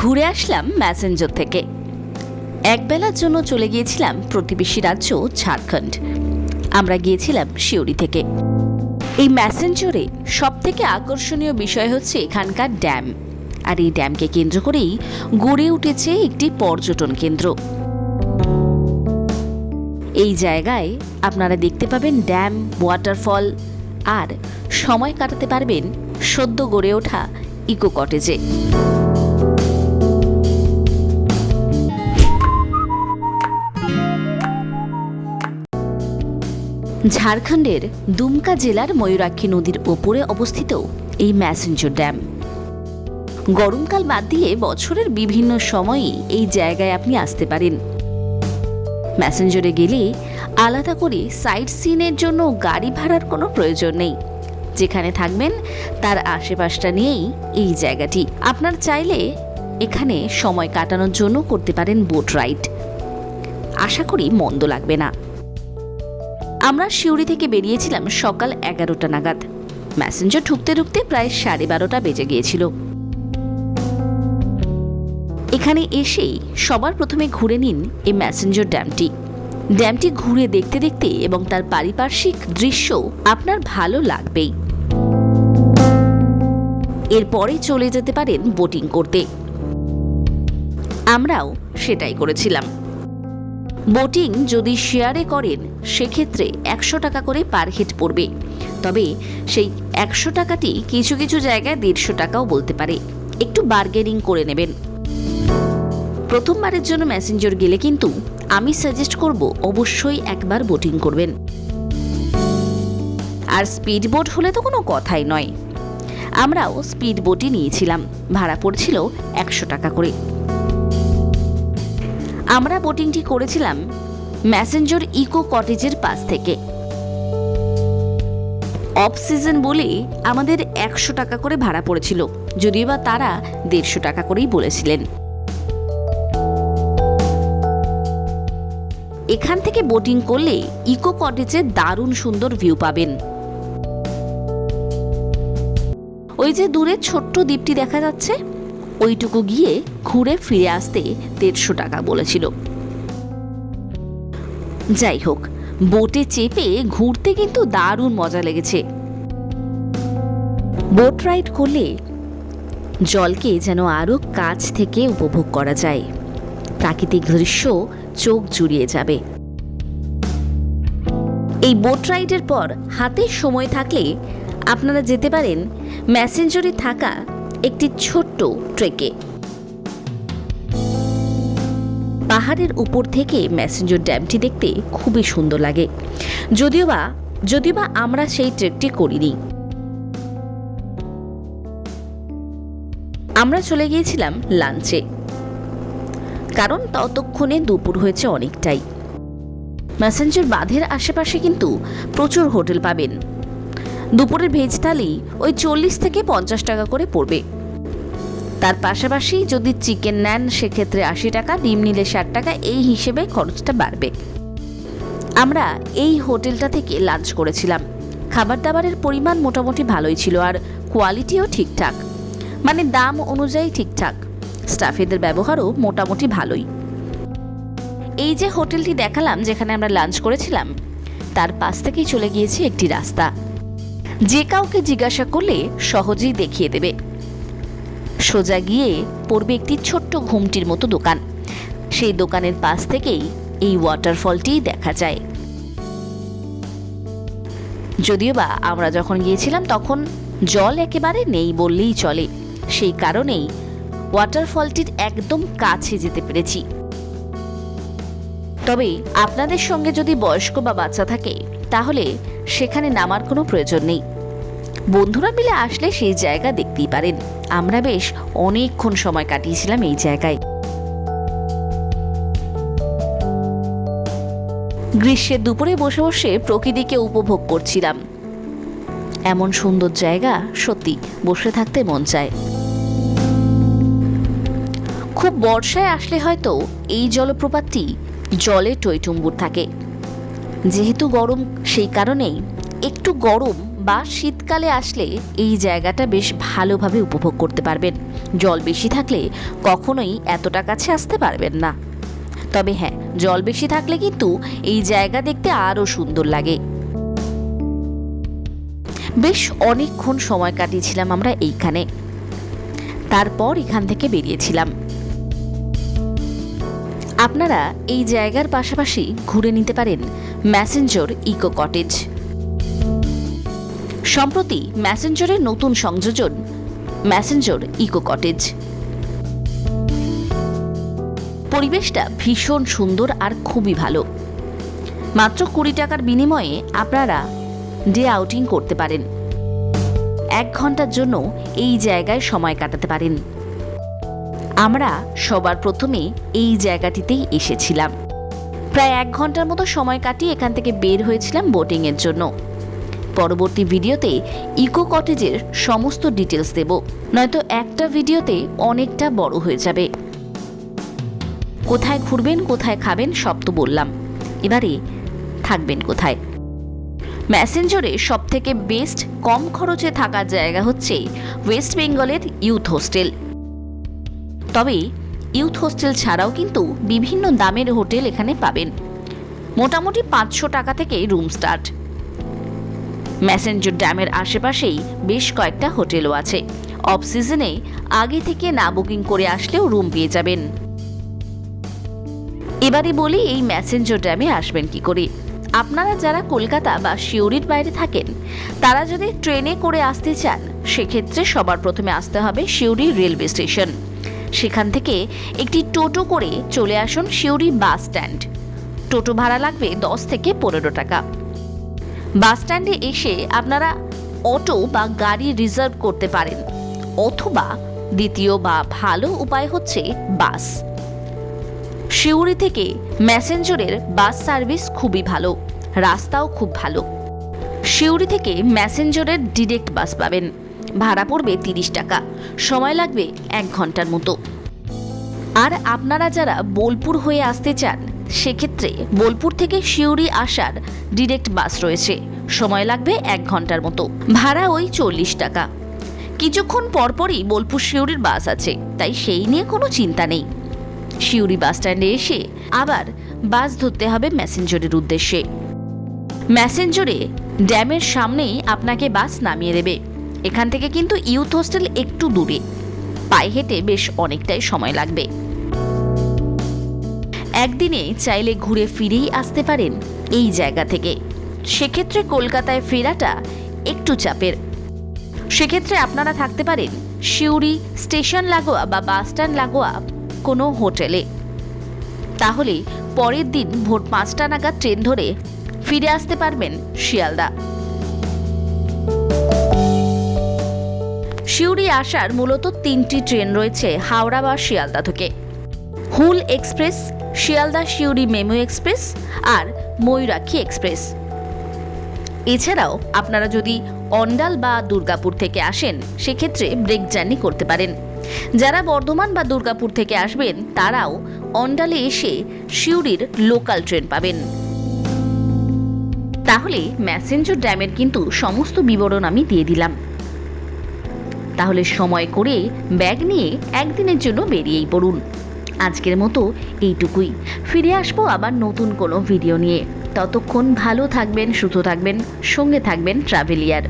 ঘুরে আসলাম ম্যাসেঞ্জর থেকে। একবেলার জন্য চলে গিয়েছিলাম প্রতিবেশী রাজ্য ঝাড়খণ্ড। আমরা গিয়েছিলাম শিউরি থেকে। এই ম্যাসেঞ্জরে সব থেকে আকর্ষণীয় বিষয় হচ্ছে এখানকার ড্যাম। আর এই ড্যামকে কেন্দ্র করেই গড়ে উঠেছে একটি পর্যটন কেন্দ্র। এই জায়গায় আপনারা দেখতে পাবেন ড্যাম, ওয়াটারফল আর সময় কাটাতে পারবেন সদ্য গড়ে ওঠা ইকো কটেজে। ঝাড়খণ্ডের দুমকা জেলার ময়ূরাক্ষী নদীর ওপরে অবস্থিত এই ম্যাসেঞ্জর ড্যাম। গরমকাল বাদ দিয়ে বছরের বিভিন্ন সময়ে এই জায়গায় আপনি আসতে পারেন। ম্যাসেঞ্জরে গেলে আলাদা করে সাইট সিনের জন্য গাড়ি ভাড়ার কোনো প্রয়োজন নেই। যেখানে থাকবেন, তার আশেপাশটা নিয়েই এই জায়গাটি। আপনার চাইলে এখানে সময় কাটানোর জন্য করতে পারেন বোট রাইড। আশা করি মন্দ লাগবে না। আমরা শিউরি থেকে বেরিয়েছিলাম সকাল এগারোটা নাগাদ। ম্যাসেঞ্জার ঢুকতে ঢুকতে প্রায় সাড়ে বারোটা বেজে গিয়েছিল। এখানে এসেই সবার প্রথমে ঘুরে নিন এই ম্যাসেঞ্জার ড্যামটি। ড্যামটি ঘুরে দেখতে দেখতে এবং তার পারিপার্শ্বিক দৃশ্য আপনার ভালো লাগবেই। এরপরে চলে যেতে পারেন বোটিং করতে। আমরাও সেটাই করেছিলাম। বোটিং যদি শেয়ারে করেন, সেক্ষেত্রে একশো টাকা করে পার হেড পড়বে। তবে সেই একশো টাকাটি কিছু কিছু জায়গায় দেড়শো টাকাও বলতে পারে। একটু বার্গেনিং করে নেবেন। প্রথমবারের জন্য ম্যাসেঞ্জর গেলে কিন্তু আমি সাজেস্ট করব অবশ্যই একবার বোটিং করবেন। আর স্পিড বোট হলে তো কোনো কথাই নয়। আমরাও স্পিড বোটই নিয়েছিলাম। ভাড়া পড়ছিল একশো টাকা করে। আমরা বোটিংটি করেছিলাম ম্যাসেঞ্জর ইকো কটেজের পাশ থেকে। অফ সিজন বলে আমাদের একশো টাকা করে ভাড়া পড়েছিল, যদিও বা তারা দেড়শো টাকা করেই বলেছিলেন। এখান থেকে বোটিং করলে ইকো কটেজে দারুণ সুন্দর ভিউ পাবেন। ওই যে দূরে ছোট্ট দ্বীপটি দেখা যাচ্ছে ওইটুকু গিয়ে ঘুরে ফিরে আসতে দেড়শো টাকা বলেছিল। যাই হোক, বোটে চেপে ঘুরতে কিন্তু দারুণ মজা লেগেছে। বোট রাইড করলে জলকে যেন আরও কাছ থেকে উপভোগ করা যায়। প্রাকৃতিক দৃশ্য চোখ জুড়িয়ে যাবে। এই বোট রাইডের পর হাতে সময় থাকলে আপনারা যেতে পারেন ম্যাসেঞ্জরে থাকা একটি ছোট্ট ট্রেকে। পাহাড়ের উপর থেকে ম্যাসেঞ্জর ড্যামটি দেখতে খুবই সুন্দর লাগে। যদিও বা যদিও বা আমরা সেই ট্রেকটি করিনি। আমরা চলে গিয়েছিলাম লাঞ্চে। কারণ ততক্ষণে দুপুর হয়েছে অনেকটাই। ম্যাসেঞ্জর বাঁধের আশেপাশে কিন্তু প্রচুর হোটেল পাবেন। দুপুরের ভেজ থালি ওই চল্লিশ থেকে পঞ্চাশ টাকা করে পড়বে। তার পাশাপাশি যদি চিকেন নেন, সেক্ষেত্রে আশি টাকা, ডিম নিলে ষাট টাকা, এই হিসেবে খরচটা বাড়বে। আমরা এই হোটেলটা থেকে লাঞ্চ করেছিলাম। খাবার দাবারের পরিমাণ মোটামুটি ভালোই ছিল আর কোয়ালিটিও ঠিকঠাক। মানে দাম অনুযায়ী ঠিকঠাক। স্টাফেদের ব্যবহারও মোটামুটি ভালোই। এই যে হোটেলটি দেখালাম, যেখানে আমরা লাঞ্চ করেছিলাম, তার পাশ থেকেই চলে গিয়েছে একটি রাস্তা। যে কাউকে জিজ্ঞাসা করলে সহজেই দেখিয়ে দেবে। সোজা গিয়ে পড়বে একটি ছোট্ট ঘুমটির মতো দোকান। সেই দোকানের পাশ থেকেই এই ওয়াটারফলটি দেখা যায়। যদিও বা আমরা যখন গিয়েছিলাম তখন জল একেবারে নেই বললেই চলে। সেই কারণেই ওয়াটারফলটির একদম কাছে যেতে পেরেছি। তবে আপনাদের সঙ্গে যদি বয়স্ক বা বাচ্চা থাকে, তাহলে সেখানে নামার কোনো প্রয়োজন নেই। বন্ধুরা মিলে আসলে সেই জায়গা দেখতেই পারেন। আমরা বেশ অনেকক্ষণ সময় কাটিয়েছিলাম এই জায়গায়। গ্রীষ্মের দুপুরে বসে বসে প্রকৃতিকে উপভোগ করছিলাম। এমন সুন্দর জায়গা, সত্যি, বসে থাকতে মন চায়। খুব বর্ষায় আসলে হয়তো এই জলপ্রপাতটি জলে টইটুম্বুর থাকে। যেহেতু গরম, সেই কারণেই একটু গরম বা শীতকালে আসলে এই জায়গাটা বেশ ভালোভাবে উপভোগ করতে পারবেন। জল বেশি থাকলে কখনোই এতটা কাছে আসতে পারবেন না। তবে হ্যাঁ জল বেশি থাকলে কিন্তু এই জায়গা দেখতে আরও সুন্দর লাগে। বেশ অনেকক্ষণ সময় কাটিয়েছিলাম আমরা এইখানে। তারপর এখান থেকে বেরিয়েছিলাম। আপনারা এই জায়গার পাশাপাশি ঘুরে নিতে পারেন ম্যাসেঞ্জর ইকো কটেজ সম্প্রতি ম্যাসেঞ্জরের নতুন সংযোজন ম্যাসেঞ্জর ইকো কটেজ পরিবেশটা ভীষণ সুন্দর আর খুবই ভালো। মাত্র কুড়ি টাকার বিনিময়ে আপনারা ডে আউটিং করতে পারেন। এক ঘণ্টার জন্য এই জায়গায় সময় কাটাতে পারেন। আমরা সবার প্রথমে এই জায়গাটিতেই এসেছিলাম। প্রায় এক ঘণ্টার মতো সময় কাটিয়ে এখান থেকে বের হয়েছিলাম বোটিংয়ের জন্য। পরবর্তী ভিডিওতে ইকো কটেজের সমস্ত ডিটেলস দেব। নয়তো একটা ভিডিওতে অনেকটা বড় হয়ে যাবে। কোথায় ঘুরবেন, কোথায় খাবেন, সব তো বললাম। এবারে থাকবেন কোথায়? ম্যাসেঞ্জরে সব থেকে বেস্ট কম খরচে থাকার জায়গা হচ্ছে ওয়েস্ট বেঙ্গলের ইউথ হোস্টেল তবে ইউথ হোস্টেল ছাড়াও কিন্তু বিভিন্ন দামের হোটেল এখানে পাবেন। মোটামুটি পাঁচশো টাকা থেকে রুম স্টার্ট। ম্যাসেঞ্জর ড্যামের আশেপাশেই বেশ কয়েকটা হোটেলও আছে। অফ সিজনে আগে থেকে না বুকিং করে আসলেও রুম পেয়ে যাবেন। এবারে বলি এই ম্যাসেঞ্জর ড্যামে আসবেন কি করে? আপনারা যারা কলকাতা বা শিউরির বাইরে থাকেন, তারা যদি ট্রেনে করে আসতে চান, সেক্ষেত্রে সবার প্রথমে আসতে হবে শিউরি রেলওয়ে স্টেশন। সেখান থেকে একটি টোটো করে চলে আসুন শিউরি বাস স্ট্যান্ড। টোটো ভাড়া লাগবে দশ থেকে পনেরো টাকা। বাস স্ট্যান্ডে এসে আপনারা অটো বা গাড়ি রিজার্ভ করতে পারেন, অথবা দ্বিতীয় বা ভালো উপায় হচ্ছে বাস। শিউরি থেকে ম্যাসেঞ্জরের বাস সার্ভিস খুবই ভালো, রাস্তাও খুব ভালো। শিউরি থেকে ম্যাসেঞ্জরের ডিরেক্ট বাস পাবেন। ভাড়া পড়বে তিরিশ টাকা। সময় লাগবে এক ঘণ্টার মতো। আর আপনারা যারা বোলপুর হয়ে আসতে চান, সেক্ষেত্রে বোলপুর থেকে শিউরি আসার ডিরেক্ট বাস রয়েছে। সময় লাগবে এক ঘণ্টার মতো। ভাড়া ওই চল্লিশ টাকা। কিছুক্ষণ পরপরই বোলপুর শিউরির বাস আছে, তাই সেই নিয়ে কোনো চিন্তা নেই। শিউরি বাস স্ট্যান্ডে এসে আবার বাস ধরতে হবে ম্যাসেঞ্জরের উদ্দেশ্যে। ম্যাসেঞ্জরে ড্যামের সামনেই আপনাকে বাস নামিয়ে দেবে। এখান থেকে কিন্তু ইউথ হোস্টেল একটু দূরে। পায়ে হেঁটে বেশ অনেকটাই সময় লাগবে। একদিনে চাইলে ঘুরে ফিরেই আসতে পারেন এই জায়গা থেকে। সেক্ষেত্রে কলকাতায় ফেরাটা একটু চাপের। সেক্ষেত্রে আপনারা থাকতে পারেন শিউরি স্টেশন লাগোয়া বা বাস স্ট্যান্ড লাগোয়া কোনো হোটেলে। তাহলে পরের দিন ভোর পাঁচটা নাগাদ ট্রেন ধরে ফিরে আসতে পারবেন শিয়ালদা। শিউরি আসার মূলত তিনটি ট্রেন রয়েছে হাওড়া বা শিয়ালদা থেকে। Hul express, Sealdah Suri MEMU express আর ময়ূরাক্ষী এক্সপ্রেস। এছাড়াও আপনারা যদি অন্ডাল বা দুর্গাপুর থেকে আসেন, সেক্ষেত্রে ব্রেক জার্নি করতে পারেন। যারা বর্ধমান বা দুর্গাপুর থেকে আসবেন, তারাও অন্ডালে এসে শিউরির লোকাল ট্রেন পাবেন। তাহলে ম্যাসেঞ্জর ড্যামের কিন্তু সমস্ত বিবরণ আমি দিয়ে দিলাম। তাহলে সময় করে ব্যাগ নিয়ে একদিনের জন্য বেরিয়েই পড়ুন। আজকের মতো এইটুকুই। ফিরে আসব আবার নতুন কোনো ভিডিও নিয়ে। ততক্ষণ ভালো থাকবেন, সুস্থ থাকবেন, সঙ্গে থাকবেন ট্রাভেলিয়ার।